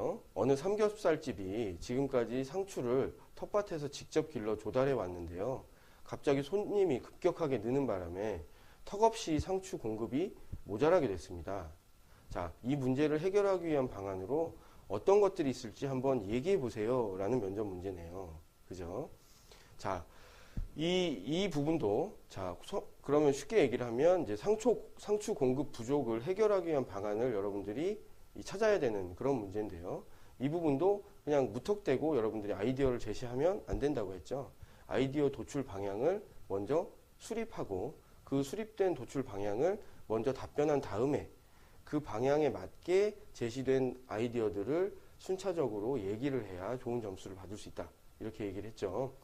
네요. 어느 삼겹살집이 지금까지 상추를 텃밭에서 직접 길러 조달해 왔는데요. 갑자기 손님이 급격하게 느는 바람에 턱없이 상추 공급이 모자라게 됐습니다. 자, 이 문제를 해결하기 위한 방안으로 어떤 것들이 있을지 한번 얘기해 보세요. 라는 면접 문제네요. 그죠? 자, 이, 이 부분도, 자, 서- 그러면 쉽게 얘기를 하면 이제 상추, 상추 공급 부족을 해결하기 위한 방안을 여러분들이 이 찾아야 되는 그런 문제인데요. 이 부분도 그냥 무턱대고 여러분들이 아이디어를 제시하면 안 된다고 했죠. 아이디어 도출 방향을 먼저 수립하고 그 수립된 도출 방향을 먼저 답변한 다음에 그 방향에 맞게 제시된 아이디어들을 순차적으로 얘기를 해야 좋은 점수를 받을 수 있다. 이렇게 얘기를 했죠.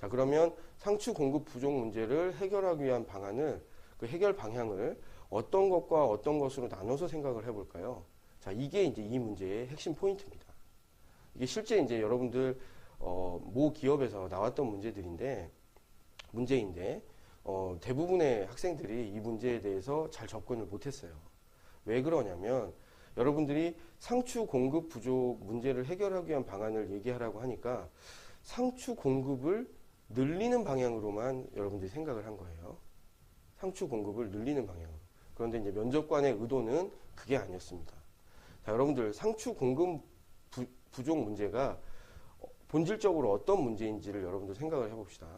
자, 그러면 상추 공급 부족 문제를 해결하기 위한 방안을 그 해결 방향을 어떤 것과 어떤 것으로 나눠서 생각을 해볼까요? 자, 이게 이제 이 문제의 핵심 포인트입니다. 이게 실제 이제 여러분들 어, 모 기업에서 나왔던 문제들인데 문제인데 어, 대부분의 학생들이 이 문제에 대해서 잘 접근을 못했어요. 왜 그러냐면 여러분들이 상추 공급 부족 문제를 해결하기 위한 방안을 얘기하라고 하니까 상추 공급을 늘리는 방향으로만 여러분들이 생각을 한 거예요. 상추 공급을 늘리는 방향으로. 그런데 이제 면접관의 의도는 그게 아니었습니다. 자, 여러분들 상추 공급 부, 부족 문제가 어, 본질적으로 어떤 문제인지를 여러분들 생각을 해봅시다.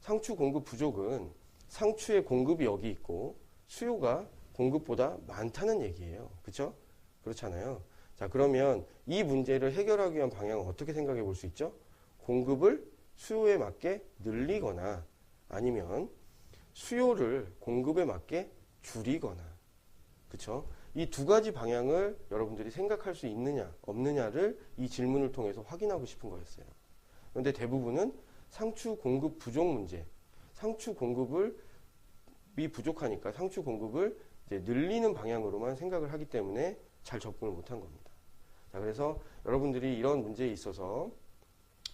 상추 공급 부족은 상추의 공급이 여기 있고 수요가 공급보다 많다는 얘기예요. 그렇죠? 그렇잖아요. 자, 그러면 이 문제를 해결하기 위한 방향은 어떻게 생각해 볼 수 있죠? 공급을 수요에 맞게 늘리거나 아니면 수요를 공급에 맞게 줄이거나 그렇죠? 이 두 가지 방향을 여러분들이 생각할 수 있느냐 없느냐를 이 질문을 통해서 확인하고 싶은 거였어요. 그런데 대부분은 상추 공급 부족 문제, 상추 공급을 이 부족하니까 상추 공급을 늘리는 방향으로만 생각을 하기 때문에 잘 접근을 못한 겁니다. 자, 그래서 여러분들이 이런 문제에 있어서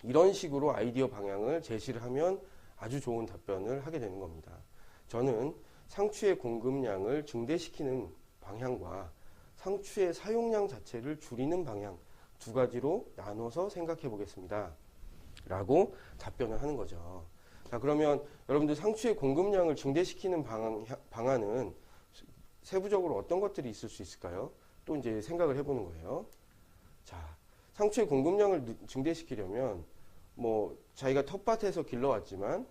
이런 식으로 아이디어 방향을 제시를 하면 아주 좋은 답변을 하게 되는 겁니다. 저는 상추의 공급량을 증대시키는 방향과 상추의 사용량 자체를 줄이는 방향 두 가지로 나눠서 생각해 보겠습니다. 라고 답변을 하는 거죠. 자, 그러면 여러분들 상추의 공급량을 증대시키는 방안, 방안은 세부적으로 어떤 것들이 있을 수 있을까요? 또 이제 생각을 해보는 거예요. 자, 상추의 공급량을 느- 증대시키려면 뭐 자기가 텃밭에서 길러왔지만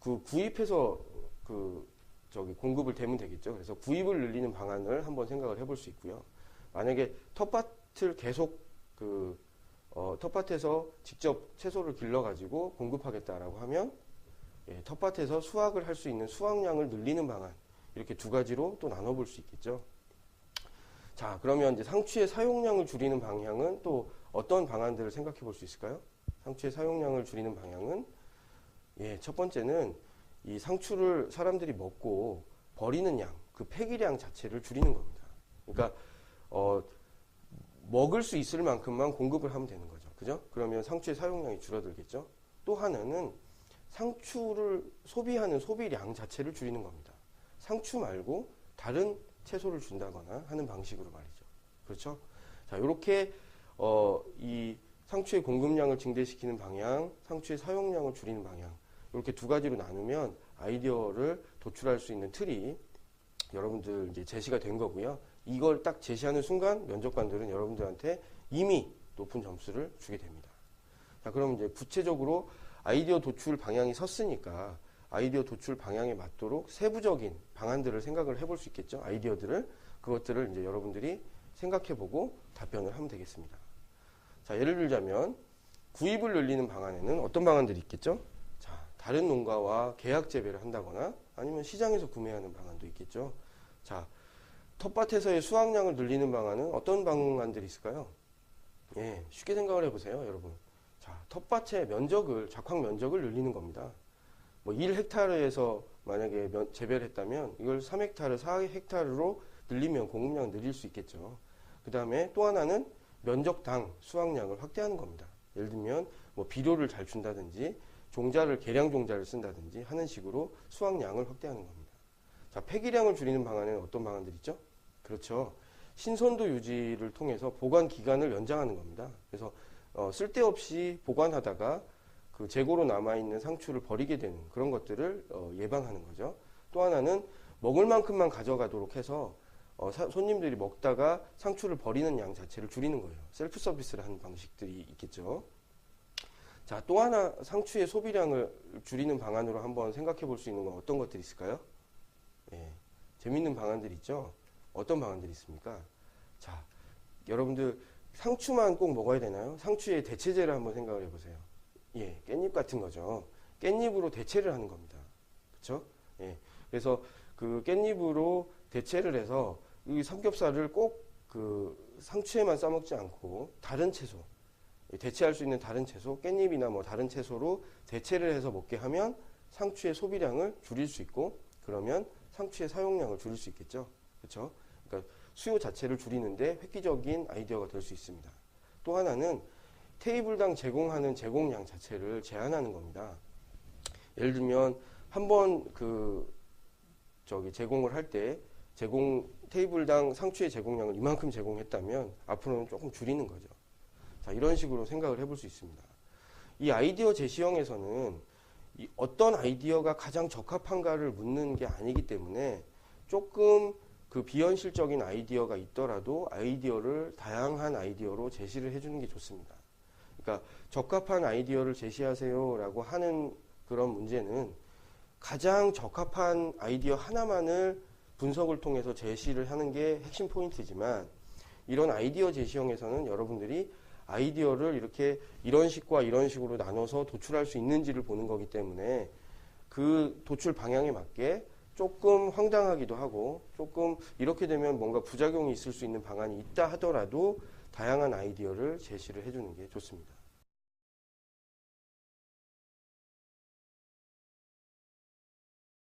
그 구입해서 그 저기 공급을 대면 되겠죠. 그래서 구입을 늘리는 방안을 한번 생각을 해볼 수 있고요. 만약에 텃밭을 계속 그 어, 텃밭에서 직접 채소를 길러가지고 공급하겠다라고 하면 예, 텃밭에서 수확을 할 수 있는 수확량을 늘리는 방안 이렇게 두 가지로 또 나눠볼 수 있겠죠. 자, 그러면 이제 상추의 사용량을 줄이는 방향은 또 어떤 방안들을 생각해 볼 수 있을까요? 상추의 사용량을 줄이는 방향은 예, 첫 번째는 이 상추를 사람들이 먹고 버리는 양, 그 폐기량 자체를 줄이는 겁니다. 그러니까 어, 먹을 수 있을 만큼만 공급을 하면 되는 거죠. 그죠? 그러면 상추의 사용량이 줄어들겠죠. 또 하나는 상추를 소비하는 소비량 자체를 줄이는 겁니다. 상추 말고 다른 채소를 준다거나 하는 방식으로 말이죠. 그렇죠? 자, 이렇게 어, 이 상추의 공급량을 증대시키는 방향, 상추의 사용량을 줄이는 방향 이렇게 두 가지로 나누면 아이디어를 도출할 수 있는 틀이 여러분들 이제 제시가 된 거고요. 이걸 딱 제시하는 순간 면접관들은 여러분들한테 이미 높은 점수를 주게 됩니다. 자, 그럼 이제 구체적으로 아이디어 도출 방향이 섰으니까 아이디어 도출 방향에 맞도록 세부적인 방안들을 생각을 해볼 수 있겠죠. 아이디어들을 그것들을 이제 여러분들이 생각해보고 답변을 하면 되겠습니다. 자, 예를 들자면 구입을 늘리는 방안에는 어떤 방안들이 있겠죠? 자, 다른 농가와 계약 재배를 한다거나 아니면 시장에서 구매하는 방안도 있겠죠. 자, 텃밭에서의 수확량을 늘리는 방안은 어떤 방안들이 있을까요? 예, 쉽게 생각을 해보세요, 여러분. 자, 텃밭의 면적을, 작황 면적을 늘리는 겁니다. 뭐 1헥타르에서 만약에 면- 재배를 했다면 이걸 3헥타르, 4헥타르로 늘리면 공급량 늘릴 수 있겠죠. 그 다음에 또 하나는 면적당 수확량을 확대하는 겁니다. 예를 들면 뭐 비료를 잘 준다든지 종자를 계량 종자를 쓴다든지 하는 식으로 수확량을 확대하는 겁니다. 자, 폐기량을 줄이는 방안에는 어떤 방안들이 있죠? 그렇죠. 신선도 유지를 통해서 보관 기간을 연장하는 겁니다. 그래서 어, 쓸데없이 보관하다가 그 재고로 남아있는 상추를 버리게 되는 그런 것들을 어, 예방하는 거죠. 또 하나는 먹을 만큼만 가져가도록 해서 어, 사- 손님들이 먹다가 상추를 버리는 양 자체를 줄이는 거예요. 셀프 서비스를 하는 방식들이 있겠죠. 자, 또 하나 상추의 소비량을 줄이는 방안으로 한번 생각해 볼 수 있는 건 어떤 것들이 있을까요? 예, 재밌는 방안들 있죠? 어떤 방안들이 있습니까? 자, 여러분들 상추만 꼭 먹어야 되나요? 상추의 대체제를 한번 생각을 해보세요. 예, 깻잎 같은 거죠. 깻잎으로 대체를 하는 겁니다. 그렇죠? 예, 그래서 그 깻잎으로 대체를 해서 이 삼겹살을 꼭 그 상추에만 싸먹지 않고 다른 채소 예, 대체할 수 있는 다른 채소, 깻잎이나 뭐 다른 채소로 대체를 해서 먹게 하면 상추의 소비량을 줄일 수 있고 그러면 상추의 사용량을 줄일 수 있겠죠. 그렇죠? 그러니까 수요 자체를 줄이는데 획기적인 아이디어가 될 수 있습니다. 또 하나는 테이블당 제공하는 제공량 자체를 제한하는 겁니다. 예를 들면 한 번 그 저기 제공을 할 때 제공 테이블당 상추의 제공량을 이만큼 제공했다면 앞으로는 조금 줄이는 거죠. 자, 이런 식으로 생각을 해볼 수 있습니다. 이 아이디어 제시형에서는 이 어떤 아이디어가 가장 적합한가를 묻는 게 아니기 때문에 조금 그 비현실적인 아이디어가 있더라도 아이디어를 다양한 아이디어로 제시를 해주는 게 좋습니다. 그러니까 적합한 아이디어를 제시하세요라고 하는 그런 문제는 가장 적합한 아이디어 하나만을 분석을 통해서 제시를 하는 게 핵심 포인트지만 이런 아이디어 제시형에서는 여러분들이 아이디어를 이렇게 이런 식과 이런 식으로 나눠서 도출할 수 있는지를 보는 거기 때문에 그 도출 방향에 맞게 조금 황당하기도 하고 조금 이렇게 되면 뭔가 부작용이 있을 수 있는 방안이 있다 하더라도 다양한 아이디어를 제시를 해주는 게 좋습니다.